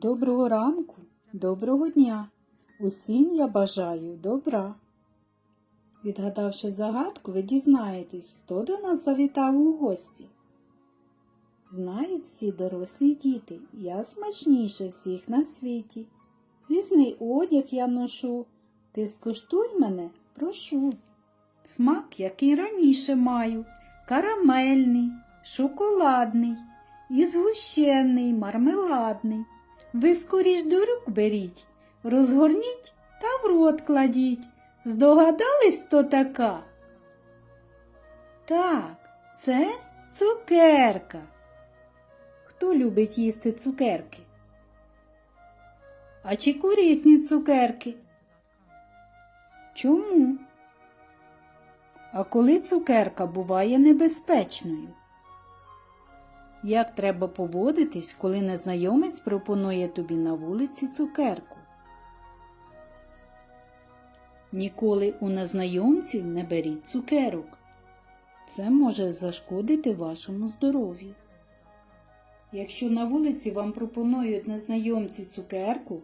Доброго ранку, доброго дня. Усім я бажаю добра. Відгадавши загадку, ви дізнаєтесь, хто до нас завітав у гості. Знають всі дорослі діти, я смачніше всіх на світі. Різний одяг я ношу, ти скуштуй мене, прошу. Смак, який раніше маю, карамельний, шоколадний і згущений, мармеладний. Ви скоріш до рук беріть, розгорніть та в рот кладіть. Здогадались, хто така? Так, це цукерка. Хто любить їсти цукерки? А чи корисні цукерки? Чому? А коли цукерка буває небезпечною? Як треба поводитись, коли незнайомець пропонує тобі на вулиці цукерку? Ніколи у незнайомців не беріть цукерок. Це може зашкодити вашому здоров'ю. Якщо на вулиці вам пропонують незнайомці цукерку,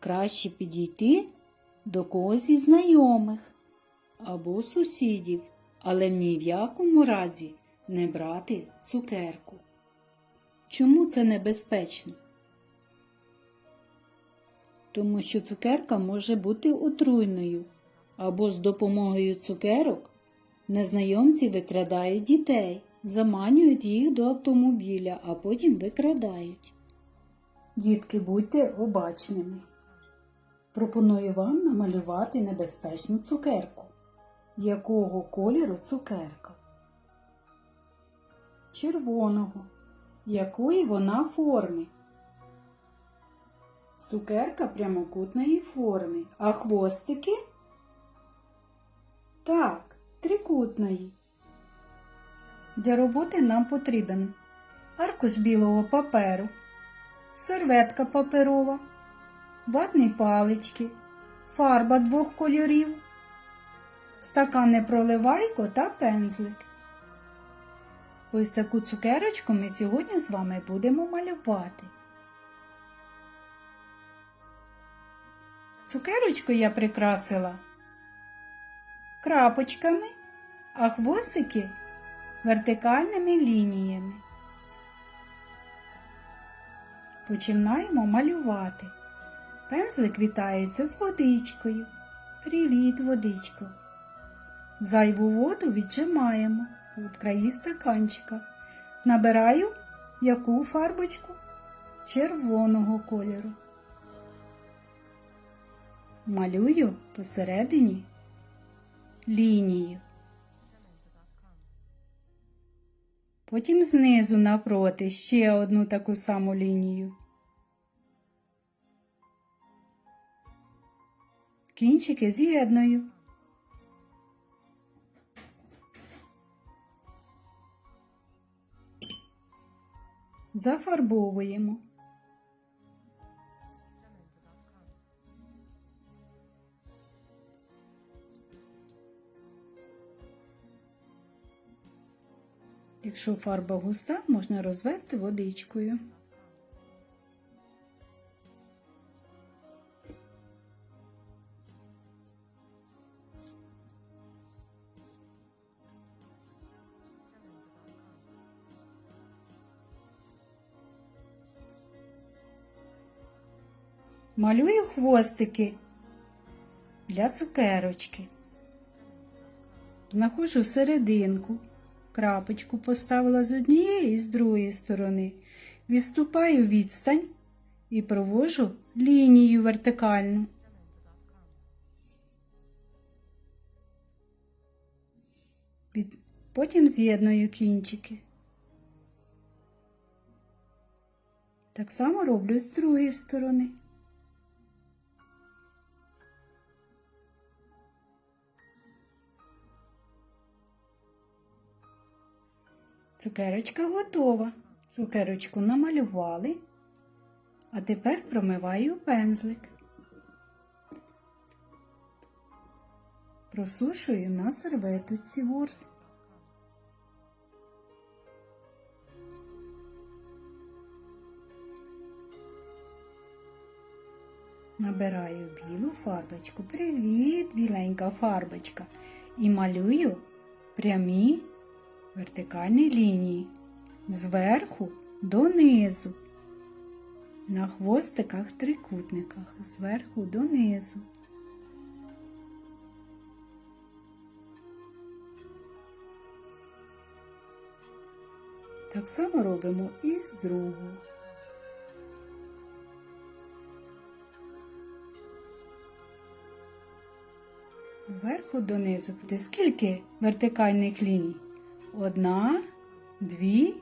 краще підійти до когось із знайомих або сусідів, але ні в якому разі не брати цукерку. Чому це небезпечно? Тому що цукерка може бути отруйною, або з допомогою цукерок незнайомці викрадають дітей, заманюють їх до автомобіля, а потім викрадають. Дітки, будьте обачними. Пропоную вам намалювати небезпечну цукерку. Якого кольору цукерка? Червоного. Якої вона форми? Цукерка прямокутної форми, а хвостики? Так, трикутної. Для роботи нам потрібен аркуш білого паперу, серветка паперова, ватні палички, фарба двох кольорів, стаканне проливайко та пензлик. Ось таку цукерочку ми сьогодні з вами будемо малювати. Цукерочку я прикрасила крапочками, а хвостики вертикальними лініями. Починаємо малювати. Пензлик вітається з водичкою. Привіт, водичко. Зайву воду віджимаємо від краї стаканчика. Набираю яку фарбочку червоного кольору. Малюю посередині лінію. Потім знизу напроти ще одну таку саму лінію. Кінчики з'єдную. Зафарбовуємо. Якщо фарба густа, можна розвести водичкою. Малюю хвостики для цукерочки. Знаходжу серединку крапочку поставила з однієї і з другої сторони. Відступаю відстань і провожу лінію вертикальну. Потім з'єдную кінчики. Так само роблю з другої сторони. Цукерочка готова. Цукерочку намалювали, а тепер промиваю пензлик. Просушую на серветочці ворс. Набираю білу фарбочку. Привіт, біленька фарбочка. І малюю прямі вертикальні лінії зверху донизу. На хвостиках трикутниках зверху донизу. Так само робимо і з другого. Зверху донизу. Де скільки вертикальних ліній? Одна, дві,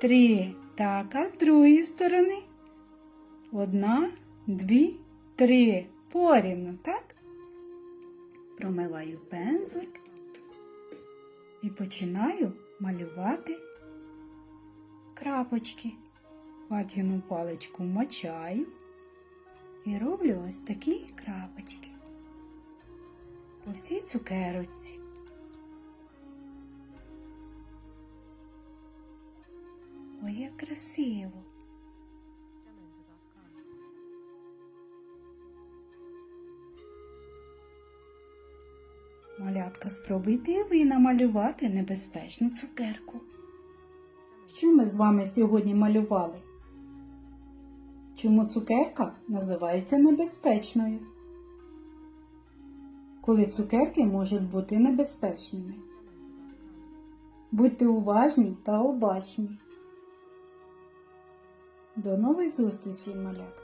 три. Так, а з другої сторони? Одна, дві, три. Порівну, так? Промиваю пензлик і починаю малювати крапочки. Ватяну паличку мочаю і роблю ось такі крапочки по всій цукерочці. Ой, як красиво. Малятка, спробуйте ви намалювати небезпечну цукерку. Що ми з вами сьогодні малювали? Чому цукерка називається небезпечною? Коли цукерки можуть бути небезпечними. Будьте уважні та обачні. До нових зустрічей, малятка!